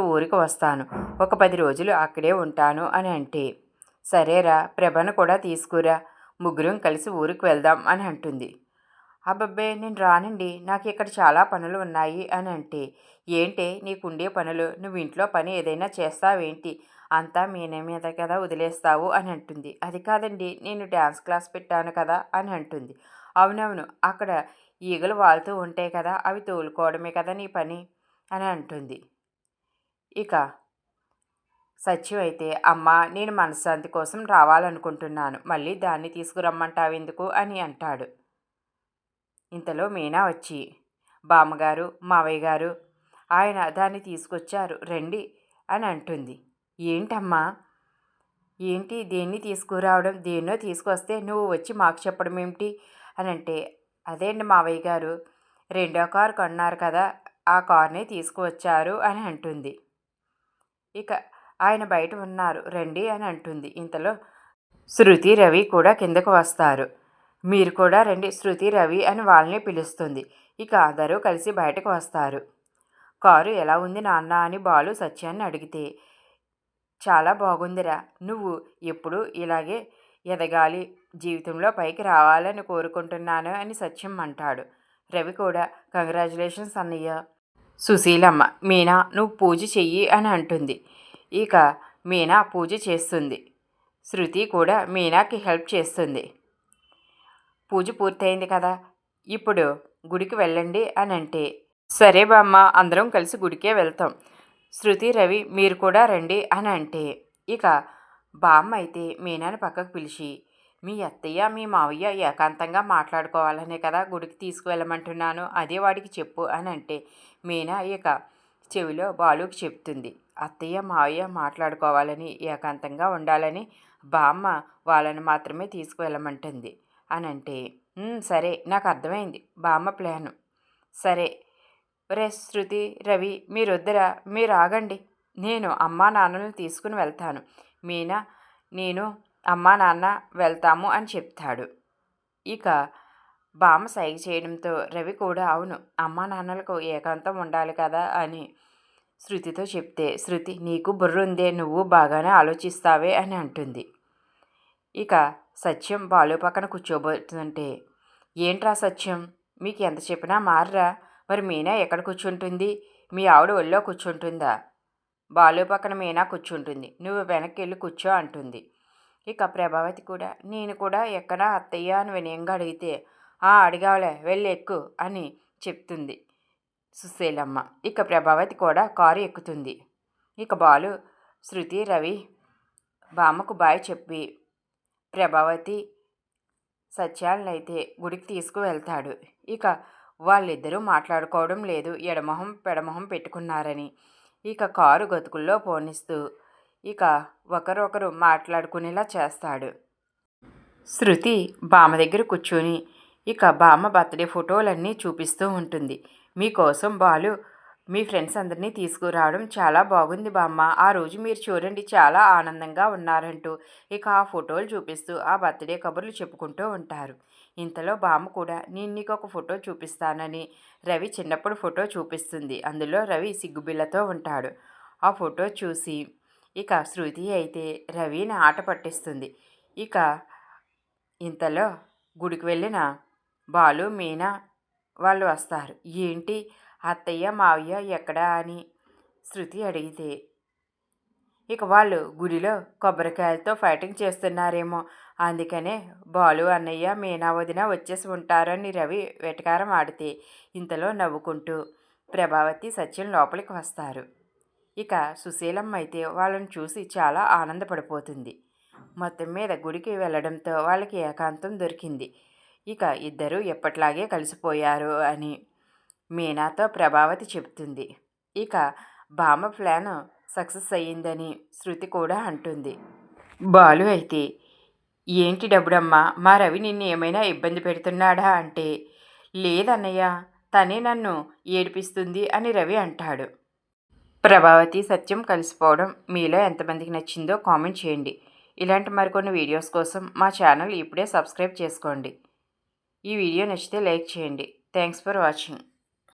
ఊరికి వస్తాను. ఒక పది రోజులు అక్కడే ఉంటాను అని అంటే సరేరా ప్రభను కూడా తీసుకురా ముగ్గురం కలిసి ఊరికి వెళ్దాం అని అంటుంది. అబ్బబ్బే నేను రానండి. నాకు ఇక్కడ చాలా పనులు ఉన్నాయి అని అంటే ఏంటే నీకుండే పనులు నువ్వు ఇంట్లో పని ఏదైనా చేస్తావేంటి? అంతా మీనే మీద కదా వదిలేస్తావు అని అంటుంది. అది కాదండి నేను డ్యాన్స్ క్లాస్ పెట్టాను కదా అని అంటుంది. అవునవును అక్కడ ఈగలు వాళ్తూ ఉంటాయి కదా అవి తోలుకోవడమే కదా నీ పని అని అంటుంది. ఇక సత్యం అయితే అమ్మ నేను మనశ్శాంతి కోసం రావాలనుకుంటున్నాను. మళ్ళీ దాన్ని తీసుకురమ్మంటావు ఎందుకు అని అంటాడు. ఇంతలో మీనా వచ్చి బామ్మగారు మావయ్య గారు ఆయన దాన్ని తీసుకొచ్చారు రండి అని అంటుంది. ఏంటమ్మా? ఏంటి దేన్ని తీసుకురావడం? దేన్నో తీసుకొస్తే నువ్వు వచ్చి మాకు చెప్పడం ఏమిటి? అని అంటే అదే అండి మావయ్య గారు రెండో కారు కొన్నారు కదా ఆ కార్నే తీసుకువచ్చారు అని అంటుంది. ఇక ఆయన బయట ఉన్నారు. రండి అని అంటుంది. ఇంతలో శృతి రవి కూడా కిందకు వస్తారు. మీరు కూడా రండి శృతి రవి అని వాళ్ళని పిలుస్తుంది. ఇక అందరూ కలిసి బయటకు వస్తారు. కారు ఎలా ఉంది నాన్న అని బాలు సత్యాన్ని అడిగితే చాలా బాగుందిరా. నువ్వు ఎప్పుడు ఇలాగే ఎదగాలి. జీవితంలో పైకి రావాలని కోరుకుంటున్నాను అని సత్యం అంటాడు. రవి కూడా కంగ్రాచులేషన్స్ అన్నయ్య. సుశీలమ్మ మీనా నువ్వు పూజ చెయ్యి అని అంటుంది. ఇక మీనా పూజ చేస్తుంది. శృతి కూడా మీనాకి హెల్ప్ చేస్తుంది. పూజ పూర్తయింది కదా ఇప్పుడు గుడికి వెళ్ళండి అని అంటే సరే బామ్మ అందరం కలిసి గుడికే వెళ్తాం. శృతి రవి మీరు కూడా రండి అని అంటే ఇక బామ్మ అయితే మీనాని పక్కకు పిలిచి మీ అత్తయ్య మీ మావయ్య ఏకాంతంగా మాట్లాడుకోవాలనే కదా గుడికి తీసుకువెళ్ళమంటున్నాను. అదే వాడికి చెప్పు అని అంటే మీనా ఇక చెవిలో బాలుకి చెప్తుంది. అత్తయ్య మావయ్య మాట్లాడుకోవాలని ఏకాంతంగా ఉండాలని బామ్మ వాళ్ళని మాత్రమే తీసుకువెళ్ళమంటుంది అని అంటే సరే నాకు అర్థమైంది. బామ్మ ప్లాను. సరే రే శృతి రవి మీరుద్దరా? మీరు ఆగండి నేను అమ్మా నాన్నలను తీసుకుని వెళ్తాను. మీనా నేను అమ్మా నాన్న వెళ్తాము అని చెప్తాడు. ఇక బామ్మ సైగ చేయడంతో రవి కూడా అవును అమ్మా నాన్నలకు ఏకాంతం ఉండాలి కదా అని శృతితో చెప్తే శృతి నీకు బుర్రుందే నువ్వు బాగానే ఆలోచిస్తావే అని అంటుంది. ఇక సత్యం బాలు పక్కన కూర్చోబోతుందంటే ఏంట్రా సత్యం మీకు ఎంత చెప్పినా మారరా? మరి మీనా ఎక్కడ కూర్చుంటుంది? మీ ఆవిడ ఒళ్ళో కూర్చుంటుందా? బాలు పక్కన మీనా కూర్చుంటుంది. నువ్వు వెనక్కి వెళ్ళి కూర్చో అంటుంది. ఇక ప్రభావతి కూడా నేను కూడా ఎక్కడ అత్తయ్య అని వినయంగా అడిగితే ఆ అడిగావులే వెళ్ళి ఎక్కు అని చెప్తుంది సుశీలమ్మ. ఇక ప్రభావతి కూడా కారు ఎక్కుతుంది. ఇక బాలు శృతి రవి బామ్మకు బాయ్ చెప్పి ప్రభావతి సత్యాలనైతే గుడికి తీసుకువెళ్తాడు. ఇక వాళ్ళిద్దరూ మాట్లాడుకోవడం లేదు. ఎడమొహం పెడమొహం పెట్టుకున్నారని. ఇక కారు గతుకుల్లో పోనిస్తూ ఇక ఒకరొకరు మాట్లాడుకునేలా చేస్తాడు. శృతి బామ్మ దగ్గర కూర్చొని ఇక బామ్మ బర్త్డే ఫోటోలన్నీ చూపిస్తూ ఉంటుంది. మీకోసం బాలు మీ ఫ్రెండ్స్ అందరినీ తీసుకురావడం చాలా బాగుంది బామ్మ. ఆ రోజు మీరు చూడండి చాలా ఆనందంగా ఉన్నారంటూ ఇక ఆ ఫోటోలు చూపిస్తూ ఆ బర్త్డే కబుర్లు చెప్పుకుంటూ ఉంటారు. ఇంతలో బామ్మ కూడా నేను నీకు ఒక ఫోటో చూపిస్తానని రవి చిన్నప్పుడు ఫోటో చూపిస్తుంది. అందులో రవి సిగ్గుబిళ్ళతో ఉంటాడు. ఆ ఫోటో చూసి ఇక శృతి అయితే రవిని ఆట పట్టిస్తుంది. ఇక ఇంతలో గుడికి వెళ్ళిన బాలు మీనా వాళ్ళు వస్తారు. ఏంటి? అత్తయ్య మావయ్య ఎక్కడా అని శృతి అడిగితే ఇక వాళ్ళు గుడిలో కొబ్బరికాయలతో ఫైటింగ్ చేస్తున్నారేమో. అందుకనే బాలు అన్నయ్య మీనా వదిన వచ్చేసి ఉంటారని రవి వెటకారం ఆడితే ఇంతలో నవ్వుకుంటూ ప్రభావతి సత్యం లోపలికి వస్తారు. ఇక సుశీలమ్మ అయితే వాళ్ళని చూసి చాలా ఆనందపడిపోతుంది. మొత్తం మీద గుడికి వెళ్ళడంతో వాళ్ళకి ఏకాంతం దొరికింది. ఇక ఇద్దరూ ఎప్పట్లాగే కలిసిపోయారు అని మీనాతో ప్రభావతి చెప్తుంది ఇక బామ్మ ప్లాన్ సక్సెస్ అయ్యిందని శృతి కూడా అంటుంది. బాలు అయితే ఏంటి డబ్బుడమ్మా మా రవి నిన్ను ఏమైనా ఇబ్బంది పెడుతున్నాడా అంటే లేదన్నయ్య తనే నన్ను ఏడిపిస్తుంది అని రవి అంటాడు. ప్రభావతి సత్యం కలిసిపోవడం మీలో ఎంతమందికి నచ్చిందో కామెంట్ చేయండి. ఇలాంటి మరికొన్ని వీడియోస్ కోసం మా ఛానల్ ఇప్పుడే సబ్స్క్రైబ్ చేసుకోండి. ఈ వీడియో నచ్చితే లైక్ చేయండి. Thanks for watching.